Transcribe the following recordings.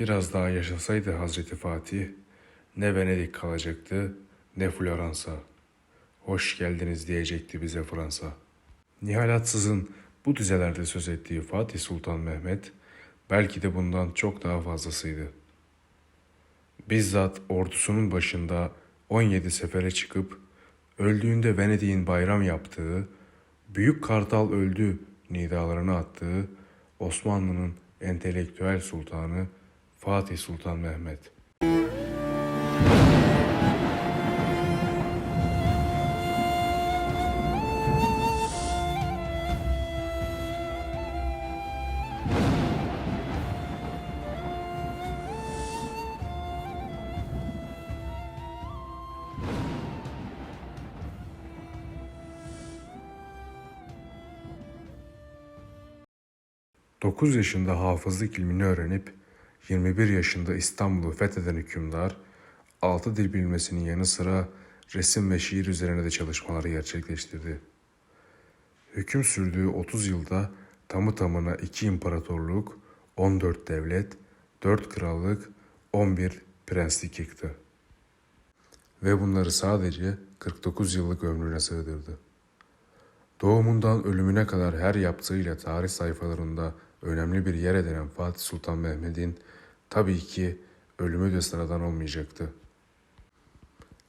Biraz daha yaşasaydı Hazreti Fatih, ne Venedik kalacaktı ne Floransa. Hoş geldiniz diyecekti bize Fransa. Nihal Atsız'ın bu dizelerde söz ettiği Fatih Sultan Mehmet, belki de bundan çok daha fazlasıydı. Bizzat ordusunun başında 17 sefere çıkıp, öldüğünde Venedik'in bayram yaptığı, Büyük Kartal öldü nidalarını attığı Osmanlı'nın entelektüel sultanı Fatih Sultan Mehmet. Dokuz yaşında hafızlık ilmini öğrenip 21 yaşında İstanbul'u fetheden hükümdar, altı dil bilmesinin yanı sıra resim ve şiir üzerine de çalışmaları gerçekleştirdi. Hüküm sürdüğü 30 yılda tamı tamına iki imparatorluk, 14 devlet, 4 krallık, 11 prenslik yıktı. Ve bunları sadece 49 yıllık ömrüne sığdırdı. Doğumundan ölümüne kadar her yaptığıyla tarih sayfalarında önemli bir yer edinen Fatih Sultan Mehmet'in tabii ki ölümü de sıradan olmayacaktı.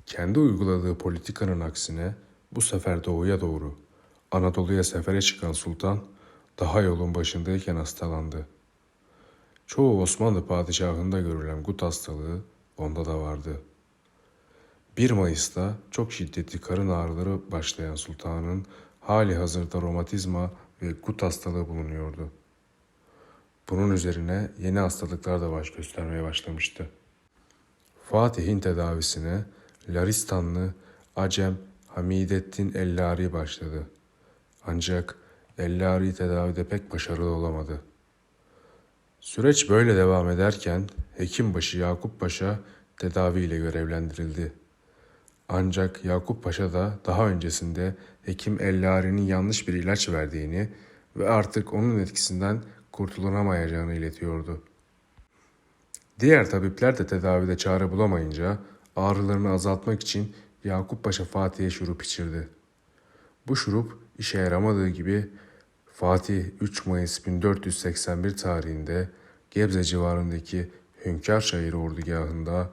Kendi uyguladığı politikanın aksine bu sefer doğuya doğru Anadolu'ya sefere çıkan sultan daha yolun başındayken hastalandı. Çoğu Osmanlı padişahında görülen gut hastalığı onda da vardı. 1 Mayıs'ta çok şiddetli karın ağrıları başlayan sultanın hali hazırda romatizma ve gut hastalığı bulunuyordu. Bunun üzerine yeni hastalıklar da baş göstermeye başlamıştı. Fatih'in tedavisine Laristanlı Acem Hamidettin Ellari başladı. Ancak Ellari tedavide pek başarılı olamadı. Süreç böyle devam ederken Hekimbaşı Yakup Paşa tedaviyle görevlendirildi. Ancak Yakup Paşa da daha öncesinde Hekim Ellari'nin yanlış bir ilaç verdiğini ve artık onun etkisinden kurtulunamayacağını iletiyordu. Diğer tabipler de tedavide çare bulamayınca ağrılarını azaltmak için Yakup Paşa Fatih'e şurup içirdi. Bu şurup işe yaramadığı gibi Fatih 3 Mayıs 1481 tarihinde Gebze civarındaki Hünkârşehir ordugahında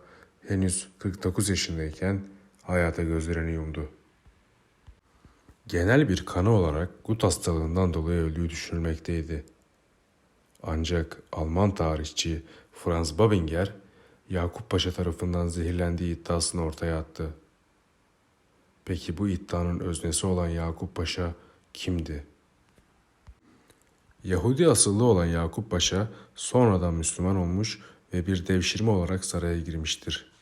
henüz 49 yaşındayken hayata gözlerini yumdu. Genel bir kanı olarak gut hastalığından dolayı öldüğü düşünülmekteydi. Ancak Alman tarihçi Franz Babinger, Yakup Paşa tarafından zehirlendiği iddiasını ortaya attı. Peki bu iddianın öznesi olan Yakup Paşa kimdi? Yahudi asıllı olan Yakup Paşa sonradan Müslüman olmuş ve bir devşirme olarak saraya girmiştir.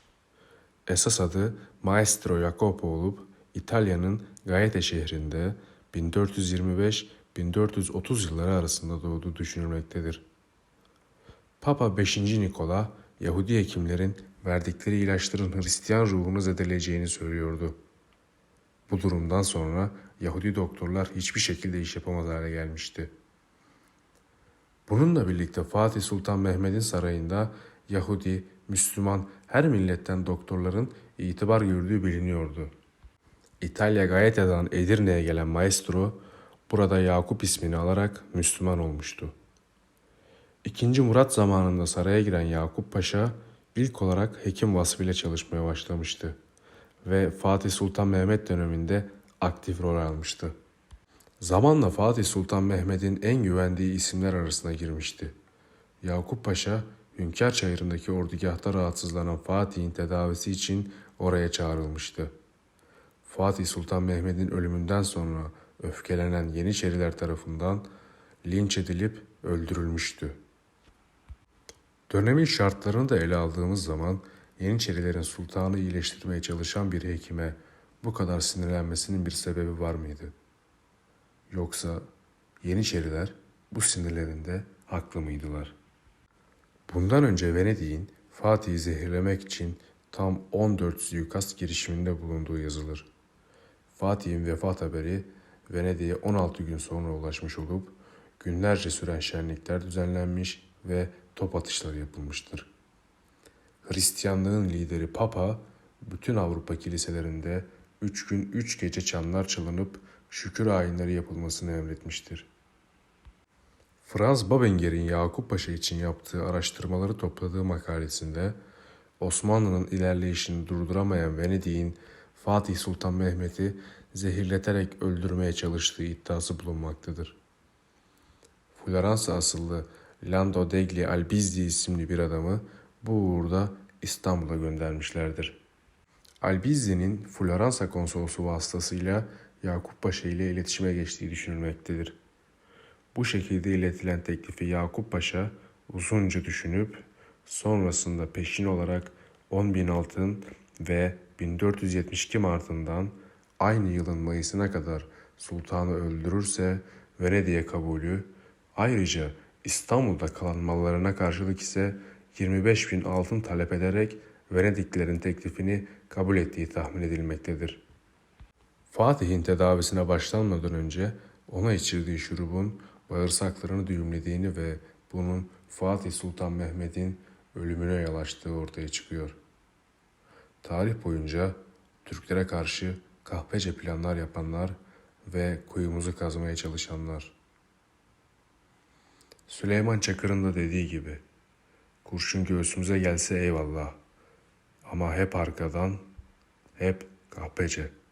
Esas adı Maestro Jacopo olup İtalya'nın Gaete şehrinde 1425-1430 yılları arasında doğduğu düşünülmektedir. Papa 5. Nikola, Yahudi hekimlerin verdikleri ilaçların Hristiyan ruhunu zedeleyeceğini söylüyordu. Bu durumdan sonra Yahudi doktorlar hiçbir şekilde iş yapamaz hale gelmişti. Bununla birlikte Fatih Sultan Mehmet'in sarayında Yahudi, Müslüman her milletten doktorların itibar gördüğü biliniyordu. İtalya Gaeta'dan Edirne'ye gelen maestro burada Yakup ismini alarak Müslüman olmuştu. İkinci Murat zamanında saraya giren Yakup Paşa ilk olarak hekim vasfıyla çalışmaya başlamıştı ve Fatih Sultan Mehmet döneminde aktif rol almıştı. Zamanla Fatih Sultan Mehmet'in en güvendiği isimler arasına girmişti. Yakup Paşa, Hünkâr Çayırı'ndaki ordugahta rahatsızlanan Fatih'in tedavisi için oraya çağrılmıştı. Fatih Sultan Mehmet'in ölümünden sonra öfkelenen Yeniçeriler tarafından linç edilip öldürülmüştü. Dönemin şartlarını da ele aldığımız zaman Yeniçerilerin sultanı iyileştirmeye çalışan bir hekime bu kadar sinirlenmesinin bir sebebi var mıydı? Yoksa Yeniçeriler bu sinirlerinde haklı mıydılar? Bundan önce Venedik'in Fatih'i zehirlemek için tam 14 suikast girişiminde bulunduğu yazılır. Fatih'in vefat haberi Venedik'e 16 gün sonra ulaşmış olup günlerce süren şenlikler düzenlenmiş ve top atışları yapılmıştır. Hristiyanlığın lideri Papa, bütün Avrupa kiliselerinde üç gün üç gece çanlar çalınıp şükür ayinleri yapılmasını emretmiştir. Franz Babenger'in Yakup Paşa için yaptığı araştırmaları topladığı makalesinde Osmanlı'nın ilerleyişini durduramayan Venedik'in Fatih Sultan Mehmet'i zehirleterek öldürmeye çalıştığı iddiası bulunmaktadır. Floransa asıllı Lando degli Albizzi isimli bir adamı bu uğurda İstanbul'a göndermişlerdir. Albizzi'nin Floransa konsolosu vasıtasıyla Yakup Paşa ile iletişime geçtiği düşünülmektedir. Bu şekilde iletilen teklifi Yakup Paşa uzunca düşünüp sonrasında peşin olarak 10.000 altın ve 1472 Mart'ından aynı yılın Mayıs'ına kadar sultanı öldürürse Venedik'e kabulü, ayrıca İstanbul'da kalan mallarına karşılık ise 25 bin altın talep ederek Venediklilerin teklifini kabul ettiği tahmin edilmektedir. Fatih'in tedavisine başlanmadan önce ona içirdiği şurubun bağırsaklarını düğümlediğini ve bunun Fatih Sultan Mehmet'in ölümüne yol açtığı ortaya çıkıyor. Tarih boyunca Türklere karşı kahpece planlar yapanlar ve kuyumuzu kazmaya çalışanlar. Süleyman Çakır'ın da dediği gibi, kurşun göğsümüze gelse eyvallah ama hep arkadan, hep kahpece.''